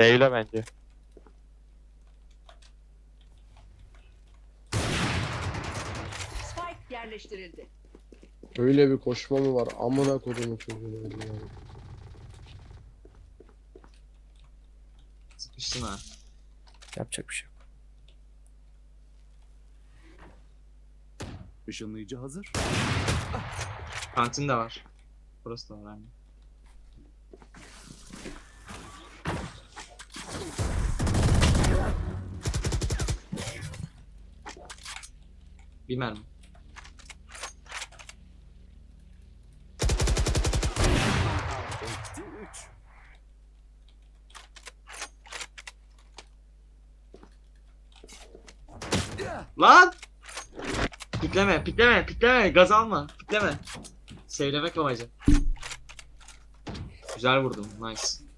Sevle bence. Spike yerleştirildi. Öyle bir koşma mı var? Amına kodumu çocuğunu öyle ya. Sıkıştın ha. Yapacak bir şey yok. Işınlayıcı hazır. Kantin de var. Burası da var yani. Bir mermi. Eksi 3. Lan! Pikleme, pikleme, pikleme, gaz alma, pikleme. Sevlemek amacı. Güzel vurdum, nice.